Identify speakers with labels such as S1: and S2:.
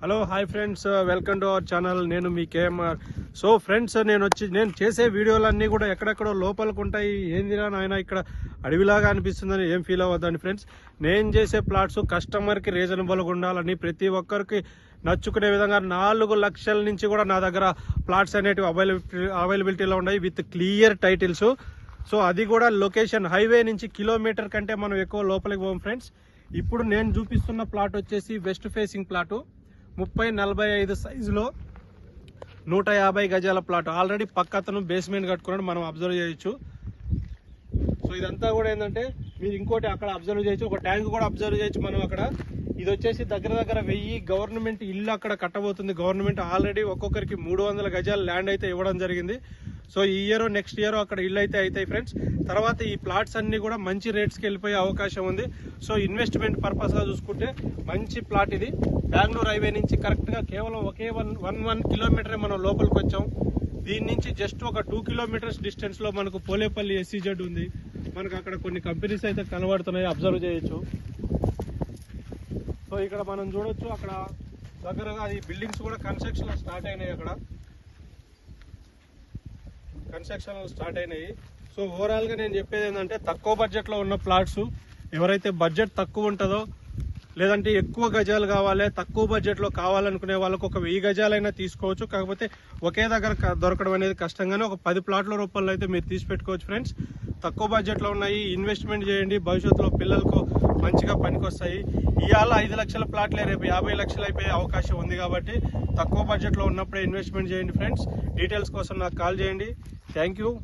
S1: Hello hi friends welcome to our channel నేను మీ KMR. So friends uh, నేను వచ్చి నేను చేసే వీడియోలన్నీ కూడా ఎక్కడెక్కడో లోపలికి ఉంటాయి. ఏందిరా నాయన ఇక్కడ అడవిలాగా అనిపిస్తుందని ఏం ఫీల్ అవ్వద్దని ఫ్రెండ్స్ నేను చేసే ప్లాట్స్ కస్టమర్కి రీజనబుల్గా ఉండాలని ప్రతి ఒక్కరికి నచ్చుకునే విధంగా నాలుగు లక్షల నుంచి కూడా నా దగ్గర ప్లాట్స్ అనేటివి అవైలబిలిటీ అవైలబిలిటీలో ఉన్నాయి విత్ క్లియర్ టైటిల్స్ సో అది కూడా లొకేషన్ హైవే నుంచి కిలోమీటర్ కంటే మనం ఎక్కువ లోపలికి పోం ఫ్రెండ్స్ ఇప్పుడు నేను చూపిస్తున్న ప్లాట్ వచ్చేసి వెస్ట్ ఫేసింగ్ ప్లాటు ముప్పై నలభై ఐదు సైజులో నూట యాభై గజాల ప్లాట్. ఆల్రెడీ పక్క అతను బేస్మెంట్ కట్టుకున్నాడు మనం అబ్జర్వ్ చేయొచ్చు. సో ఇదంతా కూడా ఏంటంటే మీరు ఇంకోటి అక్కడ అబ్జర్వ్ చేయొచ్చు. ఒక ట్యాంక్ కూడా అబ్జర్వ్ చేయొచ్చు మనం అక్కడ. ఇది వచ్చేసి దగ్గర దగ్గర వెయ్యి గవర్నమెంట్ ఇల్లు అక్కడ కట్టబోతుంది. గవర్నమెంట్ ఆల్రెడీ ఒక్కొక్కరికి మూడు వందల గజాల ల్యాండ్ అయితే ఇవ్వడం జరిగింది. సో ఈ ఇయర్ నెక్స్ట్ ఇయర్ అక్కడ ఇల్లు అయితే అవుతాయి ఫ్రెండ్స్ తర్వాత ఈ ప్లాట్స్ అన్ని కూడా మంచి రేట్స్కి వెళ్ళిపోయే అవకాశం ఉంది. సో ఇన్వెస్ట్మెంట్ పర్పస్గా చూసుకుంటే మంచి ప్లాట్ ఇది. బెంగళూరు హైవే నుంచి కరెక్ట్గా కేవలం ఒకే వన్ వన్ వన్ కిలోమీటరే మనం లోపలికి వచ్చాం. దీని నుంచి జస్ట్ ఒక టూ కిలోమీటర్స్ డిస్టెన్స్లో మనకు పోలేపల్లి ఎస్సీజెడ్ ఉంది. మనకు అక్కడ కొన్ని కంపెనీస్ అయితే కనబడుతున్నాయి. అబ్జర్వ్ చేయొచ్చు. సో ఇక్కడ మనం చూడొచ్చు అక్కడ దగ్గరగా అది బిల్డింగ్స్ కూడా కన్స్ట్రక్షన్ స్టార్ట్ అయినాయి అక్కడ. కన్స్ట్రక్షన్ స్టార్ట్ అయినాయి. సో ఓవరాల్గా నేను చెప్పేది ఏంటంటే తక్కువ బడ్జెట్లో ఉన్న ప్లాట్స్ ఎవరైతే బడ్జెట్ తక్కువ ఉంటుందో లేదంటే ఎక్కువ గజాలు కావాలి తక్కువ బడ్జెట్లో కావాలనుకునే వాళ్ళకు ఒక వెయ్యి గజాలైనా తీసుకోవచ్చు. కాకపోతే ఒకే దగ్గర దొరకడం అనేది కష్టంగానే ఒక పది ప్లాట్ల రూపంలో అయితే మీరు తీసి పెట్టుకోవచ్చు ఫ్రెండ్స్ తక్కువ బడ్జెట్లో ఉన్నాయి ఇన్వెస్ట్మెంట్ చేయండి భవిష్యత్తులో పిల్లలకు మంచిగా పనికొస్తాయి. ఇవాళ ఐదు లక్షల ప్లాట్లే రేపు యాభై లక్షలు అయిపోయే అవకాశం ఉంది కాబట్టి తక్కువ బడ్జెట్లో ఉన్నప్పుడే ఇన్వెస్ట్మెంట్ చేయండి ఫ్రెండ్స్ డీటెయిల్స్ కోసం నాకు కాల్ చేయండి. Thank you.